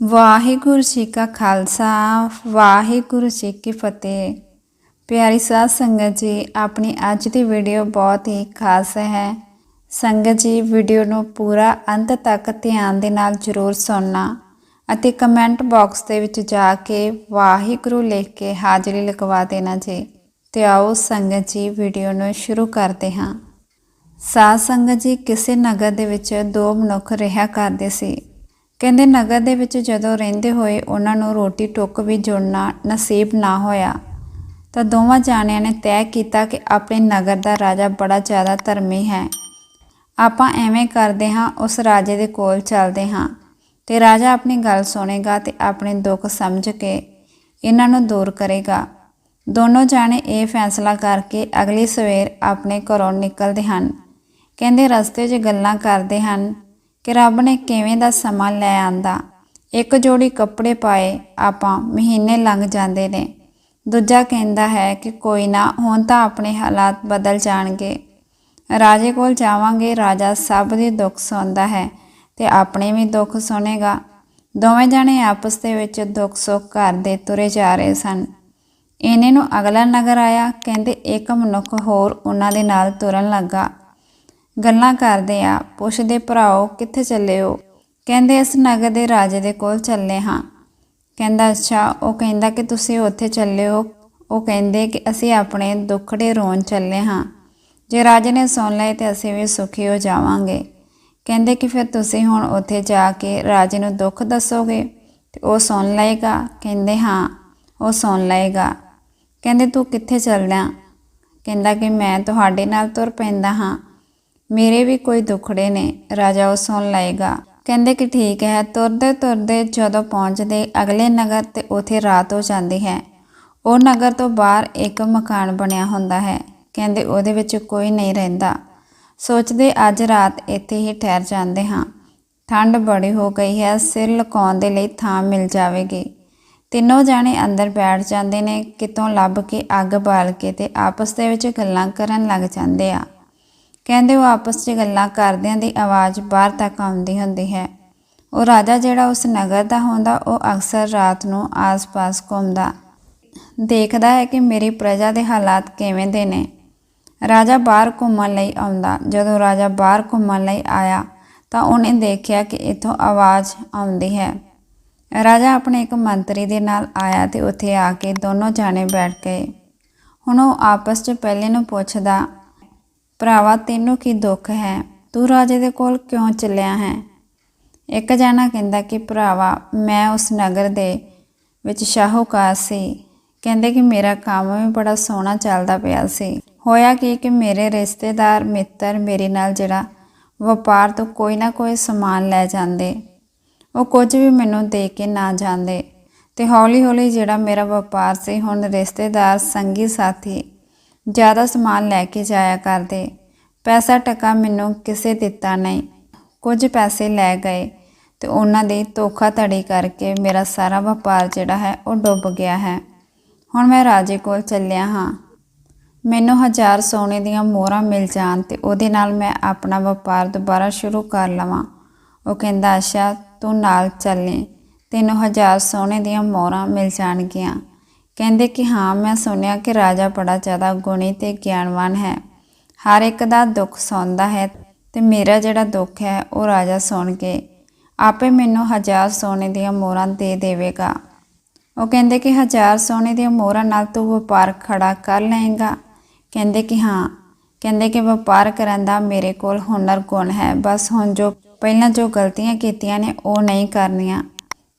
ਵਾਹਿਗੁਰੂ ਜੀ ਕਾ ਖਾਲਸਾ, ਵਾਹਿਗੁਰੂ ਜੀ ਕੀ ਫਤਿਹ। ਪਿਆਰੀ ਸਾਧ ਸੰਗਤ ਜੀ, ਆਪਣੀ ਅੱਜ ਦੀ ਵੀਡੀਓ ਬਹੁਤ ਹੀ ਖਾਸ ਹੈ। ਸੰਗਤ ਜੀ, ਵੀਡੀਓ ਨੂੰ ਪੂਰਾ ਅੰਤ ਤੱਕ ਧਿਆਨ ਦੇ ਨਾਲ ਜ਼ਰੂਰ ਸੁਣਨਾ ਅਤੇ ਕਮੈਂਟ ਬਾਕਸ ਦੇ ਵਿੱਚ ਜਾ ਕੇ ਵਾਹਿਗੁਰੂ ਲਿਖ ਕੇ ਹਾਜ਼ਰੀ ਲਗਵਾ ਦੇਣਾ ਜੀ ਤੇ ਆਓ ਸੰਗਤ ਜੀ, ਵੀਡੀਓ ਨੂੰ ਸ਼ੁਰੂ ਕਰਦੇ ਹਾਂ। ਸਾਧ ਸੰਗਤ ਜੀ, ਕਿਸੇ ਨਗਰ ਦੇ ਵਿੱਚ ਦੋ ਮਨੁੱਖ ਰਿਹਾ ਕਰਦੇ ਸੀ। ਕਹਿੰਦੇ ਨਗਰ ਦੇ ਵਿੱਚ ਜਦੋਂ ਰਹਿੰਦੇ ਹੋਏ ਉਹਨਾਂ ਨੂੰ ਰੋਟੀ ਟੁੱਕ ਵੀ ਜੁੜਨਾ ਨਸੀਬ ਨਾ ਹੋਇਆ, ਤਾਂ ਦੋਵਾਂ ਜਾਣਿਆਂ ਨੇ ਤੈਅ ਕੀਤਾ ਕਿ ਆਪਣੇ ਨਗਰ ਦਾ ਰਾਜਾ ਬੜਾ ਜ਼ਿਆਦਾ ਧਰਮੀ ਹੈ। ਆਪਾਂ ਐਵੇਂ ਕਰਦੇ ਹਾਂ, ਉਸ ਰਾਜੇ ਦੇ ਕੋਲ ਚੱਲਦੇ ਹਾਂ ਤੇ ਰਾਜਾ ਆਪਣੀ ਗੱਲ ਸੁਣੇਗਾ ਤੇ ਆਪਣੇ ਦੁੱਖ ਸਮਝ ਕੇ ਇਹਨਾਂ ਨੂੰ ਦੂਰ ਕਰੇਗਾ। ਦੋਨੋਂ ਜਾਣੇ ਇਹ ਫੈਸਲਾ ਕਰਕੇ ਅਗਲੀ ਸਵੇਰ ਆਪਣੇ ਘਰੋਂ ਨਿਕਲਦੇ ਹਨ। ਕਹਿੰਦੇ ਰਸਤੇ 'ਚ ਗੱਲਾਂ ਕਰਦੇ ਹਨ। ਕਿ ਰੱਬ ਨੇ ਕਿਵੇਂ ਦਾ ਸਮਾਂ ਲੈ ਆਂਦਾ। ਇੱਕ ਜੋੜੀ ਕੱਪੜੇ ਪਾਏ, ਆਪਾਂ ਮਹੀਨੇ ਲੰਘ ਜਾਂਦੇ ਨੇ। ਦੂਜਾ ਕਹਿੰਦਾ ਹੈ ਕਿ ਕੋਈ ਨਾ, ਹੁਣ ਤਾਂ ਆਪਣੇ ਹਾਲਾਤ ਬਦਲ ਜਾਣਗੇ। ਰਾਜੇ ਕੋਲ ਜਾਵਾਂਗੇ, ਰਾਜਾ ਸਭ ਦੇ ਦੁੱਖ ਸੁਣਦਾ ਹੈ ਤੇ ਆਪਣੇ ਵੀ ਦੁੱਖ ਸੁਣੇਗਾ। ਦੋਵੇਂ ਜਣੇ ਆਪਸ ਦੇ ਵਿੱਚ ਦੁੱਖ ਸੁੱਖ ਕਰਦੇ ਤੁਰੇ ਜਾ ਰਹੇ ਸਨ। ਇਹਨੇ ਨੂੰ ਅਗਲਾ ਨਗਰ ਆਇਆ, ਕਹਿੰਦੇ ਇੱਕ ਮਨੁੱਖ ਹੋਰ ਉਹਨਾਂ ਦੇ ਨਾਲ ਤੁਰਨ ਲੱਗਾ। ਗੱਲਾਂ ਕਰਦੇ ਆ, ਪੁੱਛਦੇ, ਭਰਾਓ, ਕਿੱਥੇ ਚੱਲੇ ਹੋ? ਕਹਿੰਦੇ, ਅਸੀਂ ਨਗਰ ਦੇ ਰਾਜੇ ਦੇ ਕੋਲ ਚੱਲੇ ਹਾਂ। ਕਹਿੰਦਾ, ਅੱਛਾ, ਉਹ ਕਹਿੰਦਾ ਕਿ ਤੁਸੀਂ ਉੱਥੇ ਚੱਲੇ ਹੋ। ਉਹ ਕਹਿੰਦੇ ਕਿ ਅਸੀਂ ਆਪਣੇ ਦੁੱਖੜੇ ਰੋਣ ਚੱਲੇ ਹਾਂ। ਜੇ ਰਾਜੇ ਨੇ ਸੁਣ ਲਏ ਤੇ ਅਸੀਂ ਵੀ ਸੁਖੀ ਹੋ ਜਾਵਾਂਗੇ। ਕਹਿੰਦੇ ਕਿ ਫਿਰ ਤੁਸੀਂ ਹੁਣ ਉੱਥੇ ਜਾ ਕੇ ਰਾਜੇ ਨੂੰ ਦੁੱਖ ਦੱਸੋਗੇ? ਤੇ ਉਹ ਸੁਣ ਲਏਗਾ। ਕਹਿੰਦੇ, ਹਾਂ, ਉਹ ਸੁਣ ਲਏਗਾ। ਕਹਿੰਦੇ, ਤੂੰ ਕਿੱਥੇ ਚੱਲਦਾ? ਕਹਿੰਦਾ ਕਿ ਮੈਂ ਤੁਹਾਡੇ ਨਾਲ ਤੁਰ ਪੈਂਦਾ ਹਾਂ। ਮੇਰੇ ਵੀ ਕੋਈ ਦੁਖੜੇ ਨੇ, ਰਾਜਾ ਉਹ ਸੁਣ ਲਏਗਾ। ਕਹਿੰਦੇ ਕਿ ਠੀਕ ਹੈ, ਤੁਰਦੇ ਤੁਰਦੇ ਜਦੋਂ ਪਹੁੰਚਦੇ, ਅਗਲੇ ਨਗਰ ਤੇ ਉਥੇ ਰਾਤ ਹੋ ਜਾਂਦੀ ਹੈ। ਉਹ ਨਗਰ ਤੋਂ ਬਾਹਰ ਇੱਕ ਮਕਾਨ ਬਣਿਆ ਹੁੰਦਾ ਹੈ। ਕਹਿੰਦੇ ਉਹਦੇ ਵਿੱਚ ਕੋਈ ਨਹੀਂ ਰਹਿੰਦਾ। ਸੋਚਦੇ ਅੱਜ ਰਾਤ ਇੱਥੇ ਹੀ ਠਹਿਰ ਜਾਂਦੇ ਹਾਂ। ਠੰਡ ਬੜੀ ਹੋ ਗਈ ਹੈ, ਸਿਰ ਲੁਕਾਉਣ ਦੇ ਲਈ ਥਾਂ ਮਿਲ ਜਾਵੇਗੀ। ਤਿੰਨੋਂ ਜਾਣੇ ਅੰਦਰ ਬੈਠ ਜਾਂਦੇ ਨੇ, ਕਿਤੋਂ ਲੱਭ ਕੇ ਅੱਗ ਬਾਲ ਕੇ ਤੇ ਆਪਸ ਦੇ ਵਿੱਚ ਗੱਲਾਂ ਕਰਨ ਲੱਗ ਜਾਂਦੇ ਆ। ਕਹਿੰਦੇ ਉਹ ਆਪਸ 'ਚ ਗੱਲਾਂ ਕਰਦਿਆਂ ਦੀ ਆਵਾਜ਼ ਬਾਹਰ ਤੱਕ ਆਉਂਦੀ ਹੁੰਦੀ ਹੈ। ਉਹ ਰਾਜਾ ਜਿਹੜਾ ਉਸ ਨਗਰ ਦਾ ਹੁੰਦਾ, ਉਹ ਅਕਸਰ ਰਾਤ ਨੂੰ ਆਸ-ਪਾਸ ਘੁੰਮਦਾ। ਦੇਖਦਾ ਹੈ ਕਿ ਮੇਰੀ ਪ੍ਰਜਾ ਦੇ ਹਾਲਾਤ ਕਿਵੇਂ ਦੇ ਨੇ। ਰਾਜਾ ਬਾਹਰ ਘੁੰਮਣ ਲਈ ਆਉਂਦਾ। ਜਦੋਂ ਰਾਜਾ ਬਾਹਰ ਘੁੰਮਣ ਲਈ ਆਇਆ, ਤਾਂ ਉਹਨੇ ਦੇਖਿਆ ਕਿ ਇੱਥੋਂ ਆਵਾਜ਼ ਆਉਂਦੀ ਹੈ। ਰਾਜਾ ਆਪਣੇ ਇੱਕ ਮੰਤਰੀ ਦੇ ਨਾਲ ਆਇਆ ਤੇ ਉੱਥੇ ਆ ਕੇ ਦੋਨੋਂ ਜਾਣੇ ਬੈਠ ਗਏ। ਹੁਣ ਉਹ ਆਪਸ 'ਚ ਪਹਿਲੇ ਨੂੰ ਪੁੱਛਦਾ ਭਰਾਵਾ, ਤੈਨੂੰ ਕੀ ਦੁੱਖ ਹੈ? ਤੂੰ ਰਾਜੇ ਦੇ ਕੋਲ ਕਿਉਂ ਚੱਲਿਆ ਹੈ? ਇੱਕ ਜਾਣਾ ਕਹਿੰਦਾ ਕਿ, ਭਰਾਵਾ, ਮੈਂ ਉਸ ਨਗਰ ਦੇ ਵਿੱਚ ਸ਼ਾਹੂਕਾਰ ਸੀ। ਕਹਿੰਦੇ ਕਿ ਮੇਰਾ ਕੰਮ ਵੀ ਬੜਾ ਸੋਹਣਾ ਚੱਲਦਾ ਪਿਆ ਸੀ। ਹੋਇਆ ਕੀ ਕਿ ਮੇਰੇ ਰਿਸ਼ਤੇਦਾਰ, ਮਿੱਤਰ ਮੇਰੇ ਨਾਲ ਜਿਹੜਾ ਵਪਾਰ ਤੋਂ ਕੋਈ ਨਾ ਕੋਈ ਸਮਾਨ ਲੈ ਜਾਂਦੇ। ਉਹ ਕੁਝ ਵੀ ਮੈਨੂੰ ਦੇ ਕੇ ਨਾ ਜਾਂਦੇ। ਤੇ ਹੌਲੀ ਹੌਲੀ ਜਿਹੜਾ ਮੇਰਾ ਵਪਾਰ ਸੀ, ਹੁਣ ਰਿਸ਼ਤੇਦਾਰ, ਸੰਗੀ ਸਾਥੀ ਜ਼ਿਆਦਾ ਸਮਾਨ ਲੈ ਕੇ ਜਾਇਆ ਕਰਦੇ। ਪੈਸਾ ਟਕਾ ਮੈਨੂੰ ਕਿਸੇ ਦਿੱਤਾ ਨਹੀਂ। ਕੁਝ ਪੈਸੇ ਲੈ ਗਏ ਤੇ ਉਹਨਾਂ ਦੀ ਧੋਖਾਧੜੀ ਕਰਕੇ ਮੇਰਾ ਸਾਰਾ ਵਪਾਰ ਜਿਹੜਾ ਹੈ ਉਹ ਡੁੱਬ ਗਿਆ ਹੈ। ਹੁਣ ਮੈਂ ਰਾਜੇ ਕੋਲ ਚੱਲਿਆ ਹਾਂ। ਮੈਨੂੰ ਹਜ਼ਾਰ ਸੋਨੇ ਦੀਆਂ ਮੋਹਰਾਂ ਮਿਲ ਜਾਣ ਤੇ ਉਹਦੇ ਨਾਲ ਮੈਂ ਆਪਣਾ ਵਪਾਰ ਦੁਬਾਰਾ ਸ਼ੁਰੂ ਕਰ ਲਵਾਂ। ਉਹ ਕਹਿੰਦਾ ਅੱਛਾ ਤੂੰ ਨਾਲ ਚੱਲੇ ਤੈਨੂੰ ਹਜ਼ਾਰ ਸੋਨੇ ਦੀਆਂ ਮੋਹਰਾਂ ਮਿਲ ਜਾਣਗੀਆਂ। ਕਹਿੰਦੇ ਕਿ ਹਾਂ, ਮੈਂ ਸੁਣਿਆ ਕਿ ਰਾਜਾ ਬੜਾ ਜ਼ਿਆਦਾ ਗੁਣੀ ਤੇ ਗਿਆਨਵਾਨ ਹੈ। ਹਰ ਇੱਕ ਦਾ ਦੁੱਖ ਸੁਣਦਾ ਹੈ ਤੇ ਮੇਰਾ ਜਿਹੜਾ ਦੁੱਖ ਹੈ, ਉਹ ਰਾਜਾ ਸੁਣ ਕੇ ਆਪੇ ਮੈਨੂੰ ਹਜ਼ਾਰ ਸੋਨੇ ਦੀਆਂ ਮੋਹਰਾਂ ਦੇ ਦੇਵੇਗਾ। ਉਹ ਕਹਿੰਦੇ ਕਿ ਹਜ਼ਾਰ ਸੋਨੇ ਦੀਆਂ ਮੋਹਰਾਂ ਨਾਲ ਤੂੰ ਵਪਾਰ ਖੜਾ ਕਰ ਲਏਗਾ। ਕਹਿੰਦੇ ਕਿ ਹਾਂ, ਕਹਿੰਦੇ ਕਿ ਵਪਾਰ ਕਰਨ ਦਾ ਮੇਰੇ ਕੋਲ ਹੁਨਰ ਗੁਣ ਹੈ। ਬਸ ਹੁਣ ਜੋ ਪਹਿਲਾਂ ਜੋ ਗਲਤੀਆਂ ਕੀਤੀਆਂ ਨੇ, ਉਹ ਨਹੀਂ ਕਰਨੀਆਂ।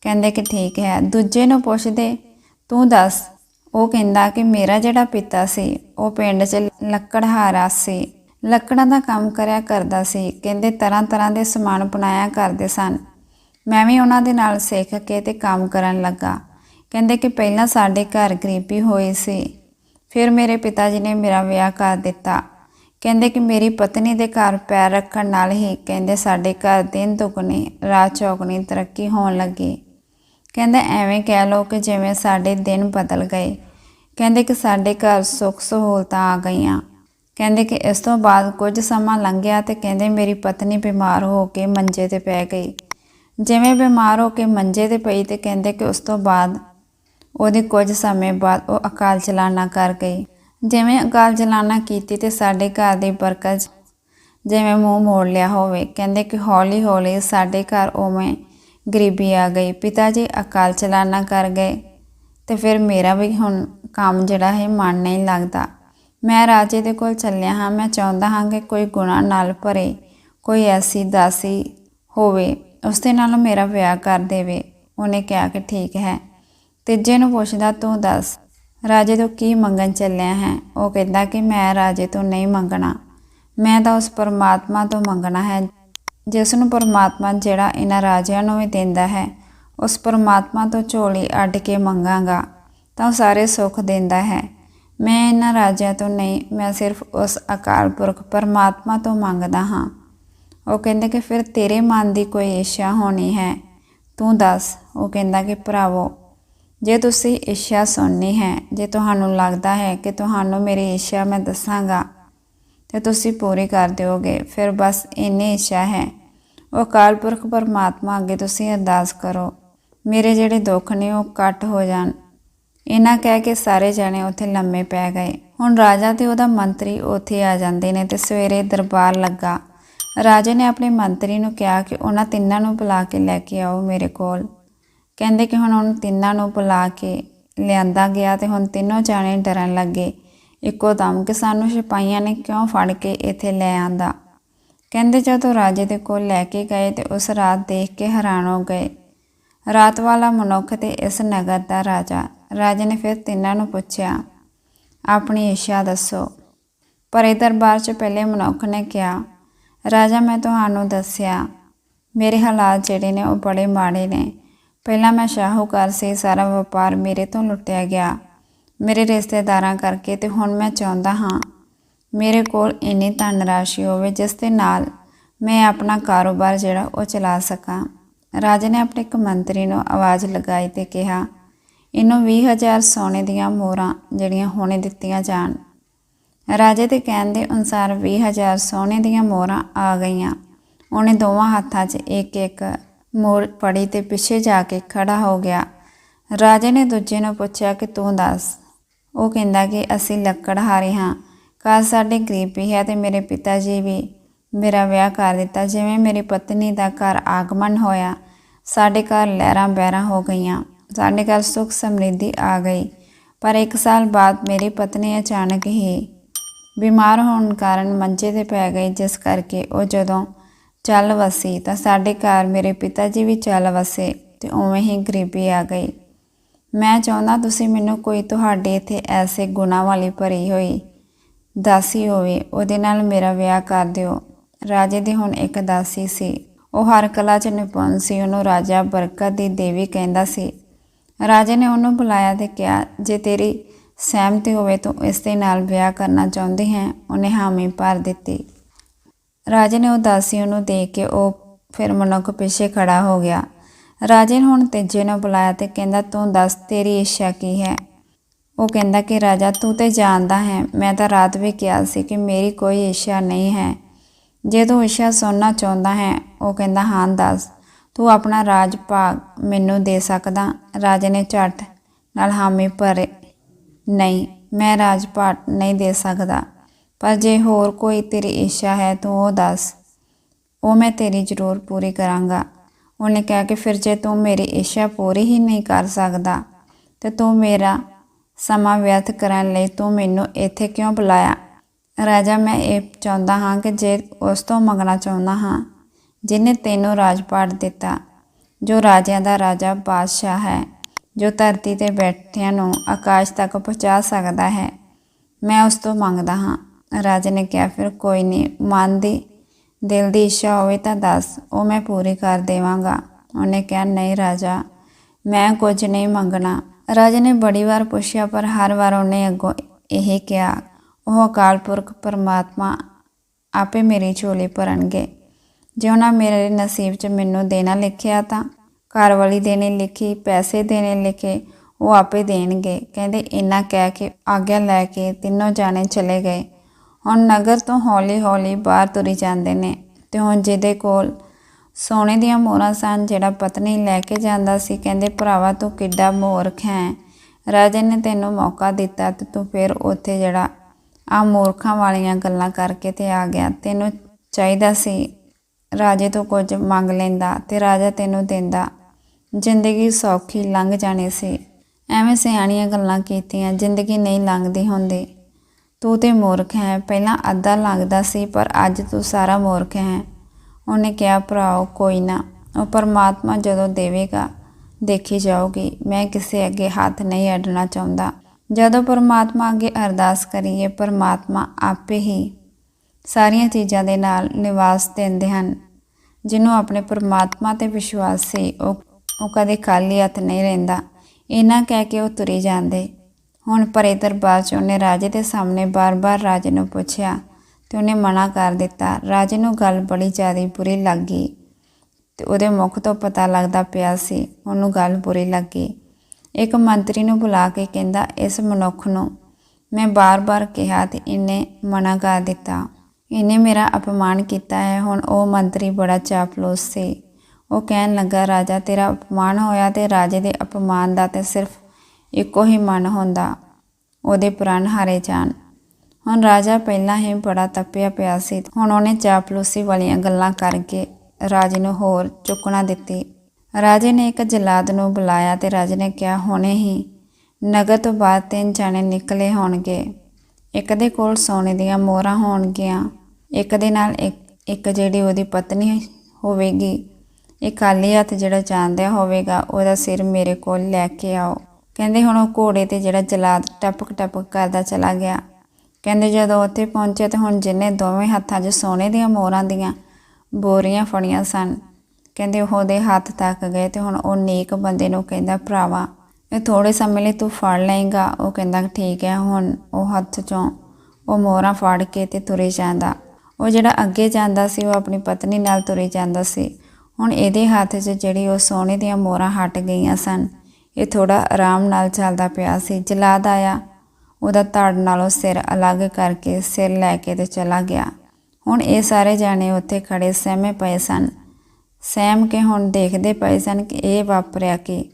ਕਹਿੰਦੇ ਕਿ ਠੀਕ ਹੈ, ਦੂਜੇ ਨੂੰ ਪੁੱਛਦੇ ਤੂੰ ਦੱਸ, ਉਹ ਕਹਿੰਦਾ ਕਿ ਮੇਰਾ ਜਿਹੜਾ ਪਿਤਾ ਸੀ, ਉਹ ਪਿੰਡ 'ਚ ਲੱਕੜਹਾਰਾ ਸੀ। ਲੱਕੜਾਂ ਦਾ ਕੰਮ ਕਰਿਆ ਕਰਦਾ ਸੀ, ਕਹਿੰਦੇ ਤਰ੍ਹਾਂ ਤਰ੍ਹਾਂ ਦੇ ਸਮਾਨ ਬਣਾਇਆ ਕਰਦੇ ਸਨ। ਮੈਂ ਵੀ ਉਹਨਾਂ ਦੇ ਨਾਲ ਸਿੱਖ ਕੇ ਤੇ ਕੰਮ ਕਰਨ ਲੱਗਾ। ਕਹਿੰਦੇ ਕਿ ਪਹਿਲਾਂ ਸਾਡੇ ਘਰ ਗਰੀਬੀ ਹੋਈ ਸੀ, ਫਿਰ ਮੇਰੇ ਪਿਤਾ ਜੀ ਨੇ ਮੇਰਾ ਵਿਆਹ ਕਰ ਦਿੱਤਾ। ਕਹਿੰਦੇ ਕਿ ਮੇਰੀ ਪਤਨੀ ਦੇ ਘਰ ਪੈਰ ਰੱਖਣ ਨਾਲ ਹੀ, ਕਹਿੰਦੇ ਸਾਡੇ ਘਰ ਦਿਨ ਦੁਗਣੀ, ਰਾਤ ਚੌਗਣੀ ਤਰੱਕੀ ਹੋਣ ਲੱਗੀ। ਕਹਿੰਦੇ ਐਵੇਂ ਕਹਿ ਲੋ ਕਿ ਜਿਵੇਂ ਸਾਡੇ ਦਿਨ ਬਦਲ ਗਏ। ਕਹਿੰਦੇ ਕਿ ਸਾਡੇ ਘਰ ਸੁੱਖ ਸਹੂਲਤਾਂ ਆ ਗਈਆਂ। ਕਹਿੰਦੇ ਕਿ ਇਸ ਤੋਂ ਬਾਅਦ ਕੁਝ ਸਮਾਂ ਲੰਘਿਆ ਤੇ ਕਹਿੰਦੇ ਮੇਰੀ ਪਤਨੀ ਬਿਮਾਰ ਹੋ ਕੇ ਮੰਜੇ ਤੇ ਪੈ ਗਈ। ਜਿਵੇਂ ਬਿਮਾਰ ਹੋ ਕੇ ਮੰਜੇ ਤੇ ਪਈ ਤੇ ਕਹਿੰਦੇ ਕਿ ਉਸ ਤੋਂ ਬਾਅਦ ਉਹਦੇ ਕੁਝ ਸਮੇਂ ਬਾਅਦ ਉਹ ਅਕਾਲ ਚਲਾਣਾ ਕਰ ਗਈ। ਜਿਵੇਂ ਅਕਾਲ ਚਲਾਣਾ ਕੀਤੀ ਤੇ ਸਾਡੇ ਘਰ ਦੀ ਬਰਕਤ ਜਿਵੇਂ ਮੂੰਹ ਮੋੜ ਲਿਆ ਹੋਵੇ। ਕਹਿੰਦੇ ਕਿ ਹੌਲੀ ਹੌਲੀ ਸਾਡੇ ਘਰ ਉਵੇਂ ਗਰੀਬੀ ਆ ਗਈ, ਪਿਤਾ ਜੀ ਅਕਾਲ ਚਲਾਣਾ ਕਰ ਗਏ ਤੇ ਫਿਰ ਮੇਰਾ ਵੀ ਹੁਣ ਕੰਮ ਜਿਹੜਾ ਹੈ ਮਨ ਨਹੀਂ ਲੱਗਦਾ। ਮੈਂ ਰਾਜੇ ਦੇ ਕੋਲ ਚੱਲਿਆ ਹਾਂ, ਮੈਂ ਚਾਹੁੰਦਾ ਹਾਂ ਕਿ ਕੋਈ ਗੁਨਾਹ ਨਾਲ ਭਰੇ, ਕੋਈ ਐਸੀ ਦਾਸੀ ਹੋਵੇ ਉਸ ਦੇ ਨਾਲ ਮੇਰਾ ਵਿਆਹ ਕਰ ਦੇਵੇ, ਉਹਨੇ ਕਿਹਾ ਕਿ ਠੀਕ ਹੈ। ਤੀਜੇ ਨੂੰ ਪੁੱਛਦਾ, ਤੂੰ ਦੱਸ, ਰਾਜੇ ਤੋਂ ਕੀ ਮੰਗਣ ਚੱਲਿਆ ਹੈ? ਉਹ ਕਹਿੰਦਾ ਕਿ ਮੈਂ ਰਾਜੇ ਤੋਂ ਨਹੀਂ ਮੰਗਣਾ, ਮੈਂ ਤਾਂ ਉਸ ਪਰਮਾਤਮਾ ਤੋਂ ਮੰਗਣਾ ਹੈ। ਜਿਸ ਨੂੰ ਪਰਮਾਤਮਾ ਜਿਹੜਾ ਇਹਨਾਂ ਰਾਜਿਆਂ ਨੂੰ ਵੀ ਦਿੰਦਾ ਹੈ, ਉਸ ਪਰਮਾਤਮਾ ਤੋਂ ਝੋਲੀ ਅੱਡ ਕੇ ਮੰਗਾਂਗਾ, ਤਾਂ ਉਹ ਸਾਰੇ ਸੁੱਖ ਦਿੰਦਾ ਹੈ। ਮੈਂ ਇਹਨਾਂ ਰਾਜਿਆਂ ਤੋਂ ਨਹੀਂ, ਮੈਂ ਸਿਰਫ ਉਸ ਅਕਾਲ ਪੁਰਖ ਪਰਮਾਤਮਾ ਤੋਂ ਮੰਗਦਾ ਹਾਂ। ਉਹ ਕਹਿੰਦੇ ਕਿ ਫਿਰ ਤੇਰੇ ਮਨ ਦੀ ਕੋਈ ਇੱਛਾ ਹੋਣੀ ਹੈ, ਤੂੰ ਦੱਸ, ਉਹ ਕਹਿੰਦਾ ਕਿ ਭਰਾਵੋ, ਜੇ ਤੁਸੀਂ ਇੱਛਾ ਸੁਣਨੀ ਹੈ, ਜੇ ਤੁਹਾਨੂੰ ਲੱਗਦਾ ਹੈ ਕਿ ਤੁਹਾਨੂੰ ਮੇਰੀ ਇੱਛਾ ਮੈਂ ਦੱਸਾਂਗਾ ਤੇ ਤੁਸੀਂ ਪੂਰੀ ਕਰ ਦਿਓਗੇ। ਫਿਰ ਬਸ ਇੰਨੀ ਇੱਛਾ ਹੈ। ਉਹ ਅਕਾਲ ਪੁਰਖ ਪਰਮਾਤਮਾ ਅੱਗੇ ਤੁਸੀਂ ਅਰਦਾਸ ਕਰੋ। ਮੇਰੇ ਜਿਹੜੇ ਦੁੱਖ ਨੇ ਉਹ ਕੱਟ ਹੋ ਜਾਣ। ਇਹਨਾਂ ਕਹਿ ਕੇ ਸਾਰੇ ਜਣੇ ਉੱਥੇ ਲੰਮੇ ਪੈ ਗਏ। ਹੁਣ ਰਾਜਾ ਤੇ ਉਹਦਾ ਮੰਤਰੀ ਉੱਥੇ ਆ ਜਾਂਦੇ ਨੇ ਤੇ ਸਵੇਰੇ ਦਰਬਾਰ ਲੱਗਾ। ਰਾਜੇ ਨੇ ਆਪਣੇ ਮੰਤਰੀ ਨੂੰ ਕਿਹਾ ਕਿ ਉਹਨਾਂ ਤਿੰਨਾਂ ਨੂੰ ਬੁਲਾ ਕੇ ਲੈ ਕੇ ਆਓ ਮੇਰੇ ਕੋਲ। ਕਹਿੰਦੇ ਕਿ ਹੁਣ ਉਹਨਾਂ ਤਿੰਨਾਂ ਨੂੰ ਬੁਲਾ ਕੇ ਲਿਆਂਦਾ ਗਿਆ ਤੇ ਹੁਣ ਤਿੰਨੋਂ ਜਾਣੇ ਡਰਨ ਲੱਗੇ। ਇੱਕੋ ਦਮ ਕਿ ਸਾਨੂੰ ਸਿਪਾਹੀਆਂ ਨੇ ਕਿਉਂ ਫੜ ਕੇ ਇੱਥੇ ਲੈ ਆਂਦਾ? ਕਹਿੰਦੇ ਜਦੋਂ ਰਾਜੇ ਦੇ ਕੋਲ ਲੈ ਕੇ ਗਏ ਤੇ ਉਸ ਰਾਤ ਦੇਖ ਕੇ ਹੈਰਾਨ ਹੋ ਗਏ। ਰਾਤ ਵਾਲਾ ਮਨੁੱਖ ਤੇ ਇਸ ਨਗਰ ਦਾ ਰਾਜਾ। ਰਾਜੇ ਨੇ ਫਿਰ ਤਿੰਨਾਂ ਨੂੰ ਪੁੱਛਿਆ, ਆਪਣੀ ਇੱਛਾ ਦੱਸੋ। ਪਰੇ ਦਰਬਾਰ 'ਚ ਪਹਿਲੇ ਮਨੁੱਖ ਨੇ ਕਿਹਾ, ਰਾਜਾ, ਮੈਂ ਤੁਹਾਨੂੰ ਦੱਸਿਆ, ਮੇਰੇ ਹਾਲਾਤ ਜਿਹੜੇ ਨੇ ਉਹ ਬੜੇ ਮਾੜੇ ਨੇ। ਪਹਿਲਾਂ ਮੈਂ ਸ਼ਾਹੂਕਾਰ ਸੀ ਸਾਰਾ ਵਪਾਰ ਮੇਰੇ ਤੋਂ ਲੁੱਟਿਆ ਗਿਆ। ਮੇਰੇ ਰਿਸ਼ਤੇਦਾਰਾਂ ਕਰਕੇ ਤੇ ਹੁਣ ਮੈਂ ਚਾਹੁੰਦਾ ਹਾਂ ਮੇਰੇ ਕੋਲ ਇੰਨੀ ਧਨ ਰਾਸ਼ੀ ਹੋਵੇ ਜਿਸ ਦੇ ਨਾਲ ਮੈਂ ਆਪਣਾ ਕਾਰੋਬਾਰ ਜਿਹੜਾ ਉਹ ਚਲਾ ਸਕਾਂ। ਰਾਜੇ ਨੇ ਆਪਣੇ ਇੱਕ ਮੰਤਰੀ ਨੂੰ ਆਵਾਜ਼ ਲਗਾਈ ਤੇ ਕਿਹਾ, ਇਹਨੂੰ 20000 ਸੋਨੇ ਦੀਆਂ ਮੋਹਰਾਂ ਜਿਹੜੀਆਂ ਹੁਣੇ ਦਿੱਤੀਆਂ ਜਾਣ। ਰਾਜੇ ਦੇ ਕਹਿਣ ਦੇ ਅਨੁਸਾਰ 20000 ਸੋਨੇ ਦੀਆਂ ਮੋਹਰਾਂ ਆ ਗਈਆਂ। ਉਹਨੇ ਦੋਵਾਂ ਹੱਥਾਂ 'ਚ ਇੱਕ ਇੱਕ ਮੋਹਰ ਫੜੀ ਤੇ ਪਿੱਛੇ ਜਾ ਕੇ ਖੜਾ ਹੋ ਗਿਆ। ਰਾਜੇ ਨੇ ਦੂਜੇ ਨੂੰ ਪੁੱਛਿਆ ਕਿ ਤੂੰ ਦੱਸ ਉਹ ਕਹਿੰਦਾ ਕਿ ਅਸੀਂ ਲੱਕੜਹਾਰੇ ਹਾਂ। ਘਰ ਸਾਡੇ ਗਰੀਬੀ ਹੈ ਤੇ ਮੇਰੇ ਪਿਤਾ ਜੀ ਵੀ। ਮੇਰਾ ਵਿਆਹ ਕਰ ਦਿੱਤਾ ਜਿਵੇਂ ਮੇਰੀ ਪਤਨੀ ਦਾ ਘਰ ਆਗਮਨ ਹੋਇਆ। ਸਾਡੇ ਘਰ ਲਹਿਰਾਂ ਬਹਿਰਾਂ ਹੋ ਗਈਆਂ। ਸਾਡੇ ਘਰ ਸੁੱਖ ਸਮਰਿੱਧੀ ਆ ਗਈ। ਪਰ ਇੱਕ ਸਾਲ ਬਾਅਦ ਮੇਰੀ ਪਤਨੀ ਅਚਾਨਕ ਹੀ ਬਿਮਾਰ ਹੋਣ ਕਾਰਨ ਮੰਜੇ ਤੇ ਪੈ ਗਈ, ਜਿਸ ਕਰਕੇ ਉਹ ਜਦੋਂ ਚੱਲ ਵਸੀ ਤਾਂ ਸਾਡੇ ਘਰ ਮੇਰੇ ਪਿਤਾ ਜੀ ਵੀ ਚੱਲ ਵਸੇ ਤੇ ਉਵੇਂ ਹੀ ਗਰੀਬੀ ਆ ਗਈ। ਮੈਂ ਚਾਹੁੰਦਾ ਤੁਸੀਂ ਮੈਨੂੰ ਕੋਈ ਤੁਹਾਡੇ ਇੱਥੇ ਐਸੇ ਗੁਨਾਹ ਵਾਲੀ ਭਰੀ ਹੋਈ ਦਾਸੀ ਹੋਵੇ, ਉਹਦੇ ਨਾਲ ਮੇਰਾ ਵਿਆਹ ਕਰ ਦਿਓ। ਰਾਜੇ ਦੀ ਹੁਣ ਇੱਕ ਦਾਸੀ ਸੀ। ਉਹ ਹਰ ਕਲਾ 'ਚ ਨਿਪੁੰਨ ਸੀ, ਉਹਨੂੰ ਰਾਜਾ ਬਰਕਤ ਦੀ ਦੇਵੀ ਕਹਿੰਦਾ ਸੀ। ਰਾਜੇ ਨੇ ਉਹਨੂੰ ਬੁਲਾਇਆ ਤੇ ਕਿਹਾ, ਜੇ ਤੇਰੀ ਸਹਿਮਤੀ ਹੋਵੇ ਤੂੰ ਇਸ ਦੇ ਨਾਲ ਵਿਆਹ ਕਰਨਾ ਚਾਹੁੰਦੀ ਹੈ, ਉਹਨੇ ਹਾਮੀ ਭਰ ਦਿੱਤੀ। ਰਾਜੇ ਨੇ ਉਹ ਦਾਸੀ ਉਹਨੂੰ ਦੇਖ ਕੇ ਉਹ ਫਿਰ ਮਨੁੱਖ ਪਿੱਛੇ ਖੜਾ ਹੋ ਗਿਆ। ਰਾਜੇ ਨੇ ਹੁਣ ਤੀਜੇ ਨੂੰ ਬੁਲਾਇਆ ਤੇ ਕਹਿੰਦਾ, ਤੂੰ ਦੱਸ ਤੇਰੀ ਇੱਛਾ ਕੀ ਹੈ? ਉਹ ਕਹਿੰਦਾ ਕਿ, ਰਾਜਾ, ਤੂੰ ਤੇ ਜਾਣਦਾ ਹੈ, ਮੈਂ ਤਾਂ ਰਾਤ ਵੀ ਕਿਹਾ ਸੀ ਕਿ ਮੇਰੀ ਕੋਈ ਇੱਛਾ ਨਹੀਂ ਹੈ। ਜੇ ਤੂੰ ਇੱਛਾ ਸੁਣਨਾ ਚਾਹੁੰਦਾ ਹੈ, ਉਹ ਕਹਿੰਦਾ, ਹਾਂ, ਦੱਸ। ਤੂੰ ਆਪਣਾ ਰਾਜ ਭਾਗ ਮੈਨੂੰ ਦੇ ਸਕਦਾ? ਰਾਜੇ ਨੇ ਝੱਟ ਨਾਲ ਹਾਮੀ ਭਰੇ, ਨਹੀਂ, ਮੈਂ ਰਾਜ ਭਾਗ ਨਹੀਂ ਦੇ ਸਕਦਾ। ਪਰ ਜੇ ਹੋਰ ਕੋਈ ਤੇਰੀ ਇੱਛਾ ਹੈ, ਤੂੰ ਉਹ ਦੱਸ। ਉਹ ਮੈਂ ਤੇਰੀ ਜ਼ਰੂਰ ਪੂਰੀ ਕਰਾਂਗਾ। ਉਹਨੇ ਕਿਹਾ ਕਿ ਫਿਰ ਜੇ ਤੂੰ ਮੇਰੀ ਇੱਛਾ ਪੂਰੀ ਹੀ ਨਹੀਂ ਕਰ ਸਕਦਾ, ਤੇ ਤੂੰ ਮੇਰਾ ਸਮਾਂ ਵਿਅਰਥ ਕਰਨ ਲਈ ਤੂੰ ਮੈਨੂੰ ਇੱਥੇ ਕਿਉਂ ਬੁਲਾਇਆ? ਰਾਜਾ, ਮੈਂ ਇਹ ਚਾਹੁੰਦਾ ਹਾਂ ਕਿ ਜੇ ਉਸ ਤੋਂ ਮੰਗਣਾ ਚਾਹੁੰਦਾ ਹਾਂ, ਜਿਨੇ ਤੈਨੂੰ ਰਾਜਪਾਟ ਦਿੱਤਾ, ਜੋ ਰਾਜਿਆਂ ਦਾ ਰਾਜਾ ਬਾਦਸ਼ਾਹ ਹੈ, ਜੋ ਧਰਤੀ ਤੇ ਬੈਠਿਆਂ ਨੂੰ ਆਕਾਸ਼ ਤੱਕ ਪਹੁੰਚਾ ਸਕਦਾ ਹੈ, ਮੈਂ ਉਸ ਤੋਂ ਮੰਗਦਾ ਹਾਂ। ਰਾਜੇ ਨੇ ਕਿਹਾ, ਫਿਰ ਕੋਈ ਨਹੀਂ, ਮਨ ਦੀ ਦਿਲ ਦੀ ਇੱਛਾ ਹੋਵੇ ਤਾਂ ਦੱਸ, ਉਹ ਮੈਂ ਪੂਰੀ ਕਰ ਦੇਵਾਂਗਾ। ਉਹਨੇ ਕਿਹਾ, ਨਹੀਂ ਰਾਜਾ, ਮੈਂ ਕੁਝ ਨਹੀਂ ਮੰਗਣਾ। ਰਾਜੇ ਨੇ ਬੜੀ ਵਾਰ ਪੁੱਛਿਆ, ਪਰ ਹਰ ਵਾਰ ਉਹਨੇ ਅੱਗੋਂ ਇਹ ਕਿਹਾ, ਉਹ ਅਕਾਲ ਪੁਰਖ ਪਰਮਾਤਮਾ ਆਪੇ ਮੇਰੀ ਝੋਲੀ ਭਰਨਗੇ। ਜੇ ਉਹਨਾਂ ਮੇਰੇ ਨਸੀਬ 'ਚ ਮੈਨੂੰ ਦੇਣਾ ਲਿਖਿਆ ਤਾਂ ਘਰਵਾਲੀ ਦੇਣੇ ਲਿਖੀ, ਪੈਸੇ ਦੇਣੇ ਲਿਖੇ, ਉਹ ਆਪੇ ਦੇਣਗੇ। ਕਹਿੰਦੇ, ਇੰਨਾ ਕਹਿ ਕੇ ਆਗਿਆ ਲੈ ਕੇ ਤਿੰਨੋਂ ਜਾਣੇ ਚਲੇ ਗਏ। ਹੁਣ ਨਗਰ ਤੋਂ ਹੌਲੀ ਹੌਲੀ ਬਾਹਰ ਤੁਰੀ ਜਾਂਦੇ ਨੇ ਤੇ ਹੁਣ ਜਿਹਦੇ ਕੋਲ ਸੋਨੇ ਦੀਆਂ ਮੋਹਰਾਂ ਸਨ, ਜਿਹੜਾ ਪਤਨੀ ਲੈ ਕੇ ਜਾਂਦਾ ਸੀ, ਕਹਿੰਦੇ, ਭਰਾਵਾ, ਤੂੰ ਕਿੱਡਾ ਮੂਰਖ ਹੈ। ਰਾਜੇ ਨੇ ਤੈਨੂੰ ਮੌਕਾ ਦਿੱਤਾ ਤੇ ਤੂੰ ਫਿਰ ਉੱਥੇ ਜਿਹੜਾ ਆ ਮੂਰਖਾਂ ਵਾਲੀਆਂ ਗੱਲਾਂ ਕਰਕੇ ਤੇ ਆ ਗਿਆ। ਤੈਨੂੰ ਚਾਹੀਦਾ ਸੀ ਰਾਜੇ ਤੋਂ ਕੁਝ ਮੰਗ ਲੈਂਦਾ ਤੇ ਰਾਜਾ ਤੈਨੂੰ ਦਿੰਦਾ। ਜ਼ਿੰਦਗੀ ਸੌਖੀ ਲੰਘ ਜਾਣੀ ਸੀ। ਐਵੇਂ ਸਿਆਣੀਆਂ ਗੱਲਾਂ ਕੀਤੀਆਂ, ਜ਼ਿੰਦਗੀ ਨਹੀਂ ਲੰਘਦੀ ਹੁੰਦੀ। ਤੂੰ ਤੇ ਮੂਰਖ ਹੈ। ਪਹਿਲਾਂ ਅੱਧਾ ਲੱਗਦਾ ਸੀ, ਪਰ ਅੱਜ ਤੂੰ ਸਾਰਾ ਮੂਰਖ ਹੈ। ਉਹਨੇ ਕਿਹਾ, ਭਰਾਓ, ਕੋਈ ਨਾ, ਉਹ ਪਰਮਾਤਮਾ ਜਦੋਂ ਦੇਵੇਗਾ, ਦੇਖੀ ਜਾਊਗੀ। ਮੈਂ ਕਿਸੇ ਅੱਗੇ ਹੱਥ ਨਹੀਂ ਅੱਡਣਾ ਚਾਹੁੰਦਾ। ਜਦੋਂ ਪਰਮਾਤਮਾ ਅੱਗੇ ਅਰਦਾਸ ਕਰੀਏ, ਪਰਮਾਤਮਾ ਆਪੇ ਹੀ ਸਾਰੀਆਂ ਚੀਜ਼ਾਂ ਦੇ ਨਾਲ ਨਿਵਾਸ ਦਿੰਦੇ ਹਨ। ਜਿਹਨੂੰ ਆਪਣੇ ਪਰਮਾਤਮਾ ਤੇ ਵਿਸ਼ਵਾਸ ਸੀ, ਉਹ ਉਹ ਕਦੇ ਖਾਲੀ ਹੱਥ ਨਹੀਂ ਰਹਿੰਦਾ। ਇਹਨਾਂ ਕਹਿ ਕੇ ਉਹ ਤੁਰੇ ਜਾਂਦੇ। ਹੁਣ ਭਰੇ ਦਰਬਾਰ 'ਚ ਉਹਨੇ ਰਾਜੇ ਦੇ ਸਾਹਮਣੇ ਬਾਰ-ਬਾਰ ਰਾਜੇ ਨੂੰ ਪੁੱਛਿਆ ਤੇ ਉਹਨੇ ਮਨਾ ਕਰ ਦਿੱਤਾ। ਰਾਜੇ ਨੂੰ ਗੱਲ ਬੜੀ ਜ਼ਿਆਦਾ ਬੁਰੀ ਲੱਗੀ ਤੇ ਉਹਦੇ ਮੁਖ ਤੋਂ ਪਤਾ ਲੱਗਦਾ ਪਿਆ ਸੀ ਉਹਨੂੰ ਗੱਲ ਬੁਰੀ ਲੱਗੀ। ਇੱਕ ਮੰਤਰੀ ਨੂੰ ਬੁਲਾ ਕੇ ਕਹਿੰਦਾ, ਇਸ ਮਨੁੱਖ ਨੂੰ ਮੈਂ ਬਾਰ-ਬਾਰ ਕਿਹਾ ਤੇ ਇਹਨੇ ਮਨਾ ਕਰ ਦਿੱਤਾ। ਇਹਨੇ ਮੇਰਾ ਅਪਮਾਨ ਕੀਤਾ ਹੈ। ਹੁਣ ਉਹ ਮੰਤਰੀ ਬੜਾ ਚਾਪਲੂਸ ਸੀ। ਉਹ ਕਹਿਣ ਲੱਗਾ, ਰਾਜਾ, ਤੇਰਾ ਅਪਮਾਨ ਹੋਇਆ ਤੇ ਰਾਜੇ ਦੇ ਅਪਮਾਨ ਦਾ ਤੇ ਸਿਰਫ ਇੱਕੋ ਹੀ ਮਨ ਹੁੰਦਾ, ਉਹਦੇ ਪ੍ਰਾਣ ਹਾਰੇ ਜਾਣ। ਹੁਣ ਰਾਜਾ ਪਹਿਲਾਂ ਹੀ ਬੜਾ ਤੱਪਿਆ ਪਿਆ ਸੀ। ਹੁਣ ਉਹਨੇ ਚਾਪਲੂਸੀ ਵਾਲੀਆਂ ਗੱਲਾਂ ਕਰਕੇ ਰਾਜੇ ਨੂੰ ਹੋਰ ਚੁੱਕਣਾ ਦਿੱਤੀ। ਰਾਜੇ ਨੇ ਇੱਕ ਜਲਾਦ ਨੂੰ ਬੁਲਾਇਆ ਤੇ ਰਾਜੇ ਨੇ ਕਿਹਾ, ਹੁਣੇ ਹੀ ਨਗਰ ਤੋਂ ਬਾਅਦ ਤਿੰਨ ਜਾਣੇ ਨਿਕਲੇ ਹੋਣਗੇ। ਇੱਕ ਦੇ ਕੋਲ ਸੋਨੇ ਦੀਆਂ ਮੋਹਰਾਂ ਹੋਣਗੀਆਂ। ਇੱਕ ਦੇ ਨਾਲ ਇੱਕ ਇੱਕ ਜਿਹੜੀ ਉਹਦੀ ਪਤਨੀ ਹੋਵੇਗੀ। ਇਹ ਖਾਲੀ ਹੱਥ ਜਿਹੜਾ ਜਾਂਦਿਆ ਹੋਵੇਗਾ, ਉਹਦਾ ਸਿਰ ਮੇਰੇ ਕੋਲ ਲੈ ਕੇ ਆਓ। ਕਹਿੰਦੇ ਹੁਣ ਉਹ ਘੋੜੇ ਤੇ ਜਿਹੜਾ ਜਲਾਦ ਟਪਕ ਟਪਕ ਕਰਦਾ ਚਲਾ ਗਿਆ। ਕਹਿੰਦੇ ਜਦੋਂ ਉੱਥੇ ਪਹੁੰਚੇ ਤੇ ਹੁਣ ਜਿੰਨੇ ਦੋਵੇਂ ਹੱਥਾਂ 'ਚ ਸੋਨੇ ਦੀਆਂ ਮੋਹਰਾਂ ਦੀਆਂ ਬੋਰੀਆਂ ਫੜੀਆਂ ਸਨ। ਕਹਿੰਦੇ ਉਹਦੇ ਹੱਥ ਤੱਕ ਗਏ ਤੇ ਹੁਣ ਉਹ ਨੇਕ ਬੰਦੇ ਨੂੰ ਕਹਿੰਦਾ, ਭਰਾਵਾ, ਇਹ ਥੋੜੇ ਸਮੇਂ ਲਈ ਤੂੰ ਫੜ ਲਏਗਾ। ਉਹ ਕਹਿੰਦਾ, ਠੀਕ ਹੈ, ਹੁਣ ਉਹ ਹੱਥ 'ਚੋਂ ਉਹ ਮੋਹਰਾਂ ਫੜ ਕੇ ਤੇ ਤੁਰੇ ਜਾਂਦਾ। ਉਹ ਜਿਹੜਾ ਅੱਗੇ ਜਾਂਦਾ ਸੀ, ਉਹ ਆਪਣੀ ਪਤਨੀ ਨਾਲ ਤੁਰੇ ਜਾਂਦਾ ਸੀ। ਹੁਣ ਇਹਦੇ ਹੱਥ 'ਚ ਜਿਹੜੀ ਉਹ ਸੋਨੇ ਦੀਆਂ ਮੋਹਰਾਂ ਹਟ ਗਈਆਂ ਸਨ। ਇਹ ਥੋੜਾ ਆਰਾਮ ਨਾਲ ਚੱਲਦਾ ਪਿਆ ਸੀ। ਜਲਾਦ ਆਇਆ। ਉਹਦਾ ਧੜ ਨਾਲੋਂ ਸਿਰ ਅਲੱਗ ਕਰਕੇ ਸਿਰ ਲੈ ਕੇ ਤੇ ਚਲਾ ਗਿਆ। ਹੁਣ ਇਹ ਸਾਰੇ ਜਾਣੇ ਉੱਥੇ ਖੜੇ ਸਹਿਮੇ ਪਏ ਸਨ। ਸਹਿਮ ਕੇ ਹੁਣ ਦੇਖਦੇ ਪਏ ਸਨ ਕਿ ਇਹ ਵਾਪਰਿਆ ਕੀ।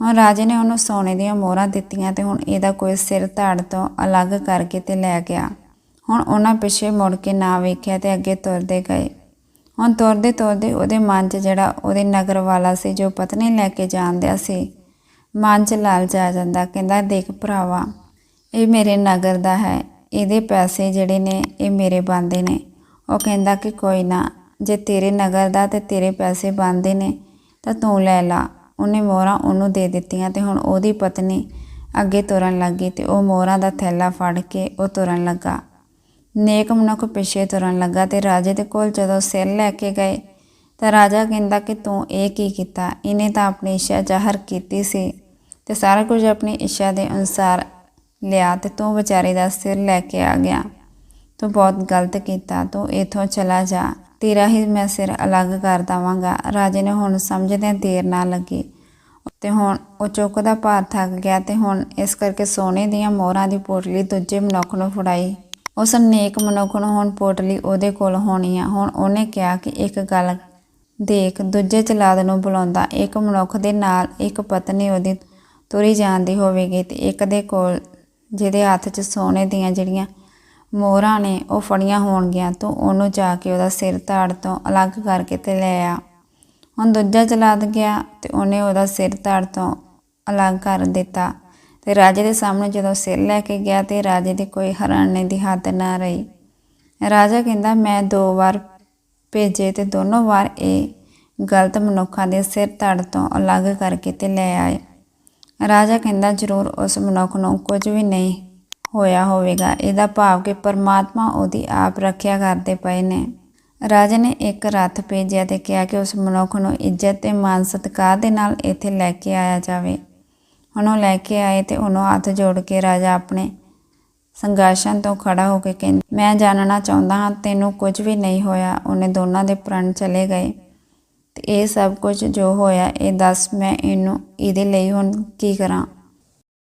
ਹੁਣ ਰਾਜੇ ਨੇ ਉਹਨੂੰ ਸੋਨੇ ਦੀਆਂ ਮੋਹਰਾਂ ਦਿੱਤੀਆਂ ਤੇ ਹੁਣ ਇਹਦਾ ਕੋਈ ਸਿਰ ਧੜ ਤੋਂ ਅਲੱਗ ਕਰਕੇ ਤੇ ਲੈ ਗਿਆ। ਹੁਣ ਉਹਨਾਂ ਪਿੱਛੇ ਮੁੜ ਕੇ ਨਾ ਵੇਖਿਆ ਤੇ ਅੱਗੇ ਤੁਰਦੇ ਗਏ। ਹੁਣ ਤੁਰਦੇ ਤੁਰਦੇ ਉਹਦੇ ਮਨ 'ਚ ਜਿਹੜਾ ਉਹਦੇ ਨਗਰ ਵਾਲਾ ਸੀ ਜੋ ਪਤਨੀ ਲੈ ਕੇ ਜਾਂਦਿਆ ਸੀ ਮਨ 'ਚ ਲਾਲਚ ਆ ਜਾਂਦਾ, ਕਹਿੰਦਾ ਦੇਖ ਭਰਾਵਾ, ਇਹ ਮੇਰੇ ਨਗਰ ਦਾ ਹੈ, ਇਹਦੇ ਪੈਸੇ ਜਿਹੜੇ ਨੇ, ਇਹ ਮੇਰੇ ਬੰਦੇ ਨੇ। ਉਹ ਕਹਿੰਦਾ ਕਿ ਕੋਈ ਨਾ, ਜੇ ਤੇਰੇ ਨਗਰ ਦਾ ਤੇ ਤੇਰੇ ਪੈਸੇ ਬੰਦੇ ਨੇ, ਤਾਂ ਤੂੰ ਲੈ ਲਾ। ਉਹਨੇ ਮੋਹਰਾਂ ਉਹਨੂੰ ਦੇ ਦਿੱਤੀਆਂ ਤੇ ਹੁਣ ਉਹਦੀ ਪਤਨੀ ਅੱਗੇ ਤੁਰਨ ਲੱਗੀ ਤੇ ਉਹ ਮੋਹਰਾਂ ਦਾ ਥੈਲਾ ਫੜ ਕੇ ਉਹ ਤੁਰਨ ਲੱਗਾ। ਨੇਕ ਮਨੁੱਖ ਪਿੱਛੇ ਤੁਰਨ ਲੱਗਾ ਤੇ ਰਾਜੇ ਦੇ ਕੋਲ ਜਦੋਂ ਸਿਰ ਲੈ ਕੇ ਗਏ, ਤਾਂ ਰਾਜਾ ਕਹਿੰਦਾ ਕਿ ਤੂੰ ਇਹ ਕੀ ਕੀਤਾ? ਇਹਨੇ ਤਾਂ ਆਪਣੀ ਇੱਛਾ ਜ਼ਾਹਰ ਕੀਤੀ ਸੀ। ਤੇ ਸਾਰਾ ਕੁਝ ਆਪਣੀ ਇੱਛਾ ਦੇ ਅਨੁਸਾਰ ਲਿਆ ਤੇ ਤੂੰ ਵਿਚਾਰੇ ਦਾ ਸਿਰ ਲੈ ਕੇ ਆ ਗਿਆ। ਤੂੰ ਬਹੁਤ ਗਲਤ ਕੀਤਾ। ਤੂੰ ਇਥੋਂ ਚਲਾ ਜਾ। ਤੇਰਾ ਹੀ ਮੈਂ ਸਿਰ ਅਲੱਗ ਕਰ ਦਵਾਂਗਾ। ਰਾਜੇ ਨੇ ਹੁਣ ਸਮਝਦਿਆਂ ਦੇਰ ਨਾ ਲੱਗੀ ਤੇ ਹੁਣ ਉਹ ਚੁੱਕਦਾ ਭਾਰ ਥੱਕ ਗਿਆ ਤੇ ਹੁਣ ਇਸ ਕਰਕੇ ਸੋਨੇ ਦੀਆਂ ਮੋਹਰਾਂ ਦੀ ਪੋਟਲੀ ਦੂਜੇ ਮਨੁੱਖ ਨੂੰ ਫੜਾਈ। ਉਸ ਨੇਕ ਮਨੁੱਖ ਨੂੰ ਹੁਣ ਪੋਟਲੀ ਉਹਦੇ ਕੋਲ ਹੋਣੀ ਆ। ਹੁਣ ਉਹਨੇ ਕਿਹਾ ਕਿ ਇੱਕ ਗੱਲ ਦੇਖ, ਦੂਜੇ ਚਲਾਦ ਨੂੰ ਬੁਲਾਉਂਦਾ। ਇੱਕ ਮਨੁੱਖ ਦੇ ਨਾਲ ਇੱਕ ਪਤਨੀ ਉਹਦੀ ਤੁਰੀ ਜਾਂਦੀ ਹੋਵੇਗੀ ਤੇ ਇੱਕ ਦੇ ਕੋਲ, ਜਿਹਦੇ ਹੱਥ 'ਚ ਸੋਨੇ ਦੀਆਂ ਜਿਹੜੀਆਂ ਮੋਹਰਾਂ ਨੇ, ਉਹ ਫੜੀਆਂ ਹੋਣਗੀਆਂ, ਤੂੰ ਉਹਨੂੰ ਜਾ ਕੇ ਉਹਦਾ ਸਿਰ ਧੜ ਤੋਂ ਅਲੱਗ ਕਰਕੇ ਤੇ ਲੈ ਆ। ਹੁਣ ਦੂਜਾ ਚਲਾਦ ਗਿਆ ਤੇ ਉਹਨੇ ਉਹਦਾ ਸਿਰ ਧੜ ਤੋਂ ਅਲੱਗ ਕਰ ਦਿੱਤਾ। ਤੇ ਰਾਜੇ ਦੇ ਸਾਹਮਣੇ ਜਦੋਂ ਸਿਰ ਲੈ ਕੇ ਗਿਆ ਤੇ ਰਾਜੇ ਦੀ ਕੋਈ ਹੈਰਾਨੀ ਦੀ ਹੱਦ ਨਾ ਰਹੀ। ਰਾਜਾ ਕਹਿੰਦਾ, ਮੈਂ ਦੋ ਵਾਰ ਭੇਜੇ ਤੇ ਦੋਨੋਂ ਵਾਰ ਇਹ ਗਲਤ ਮਨੁੱਖਾਂ ਦੇ ਸਿਰ ਧੜ ਤੋਂ ਅਲੱਗ ਕਰਕੇ ਤੇ ਲੈ ਆਏ। ਰਾਜਾ ਕਹਿੰਦਾ, ਜ਼ਰੂਰ, ਉਸ ਮਨੁੱਖ ਨੂੰ ਕੁਝ ਵੀ ਨਹੀਂ ਹੋਇਆ ਹੋਵੇਗਾ। ਇਹਦਾ ਭਾਵ ਕਿ ਪਰਮਾਤਮਾ ਉਹਦੀ ਆਪ ਰੱਖਿਆ ਕਰਦੇ ਪਏ ਨੇ। ਰਾਜਾ ਨੇ ਇੱਕ ਰੱਥ ਭੇਜਿਆ ਤੇ ਕਿਹਾ ਕਿ ਉਸ ਮਨੁੱਖ ਨੂੰ ਇੱਜ਼ਤ ਤੇ ਮਾਨ ਸਤਿਕਾਰ ਦੇ ਨਾਲ ਇੱਥੇ ਲੈ ਕੇ ਆਇਆ ਜਾਵੇ। ਹੁਣ ਉਹ ਲੈ ਕੇ ਆਏ ਤੇ ਉਹਨੂੰ ਹੱਥ ਜੋੜ ਕੇ ਰਾਜਾ ਆਪਣੇ ਸੰਘਰਸ਼ਾਂ ਤੋਂ ਖੜਾ ਹੋ ਕੇ ਕਹਿੰਦਾ, ਮੈਂ ਜਾਣਨਾ ਚਾਹੁੰਦਾ ਹਾਂ, ਤੈਨੂੰ ਕੁਝ ਵੀ ਨਹੀਂ ਹੋਇਆ। ਉਹਨੇ ਦੋਨਾਂ ਦੇ ਪ੍ਰਣ ਚਲੇ ਗਏ। ਤੇ ਇਹ ਸਭ ਕੁਝ ਜੋ ਹੋਇਆ, ਇਹ ਦੱਸ ਮੈਂ ਇਹਨੂੰ ਇਹਦੇ ਲਈ ਹੁਣ ਕੀ ਕਰਾਂ।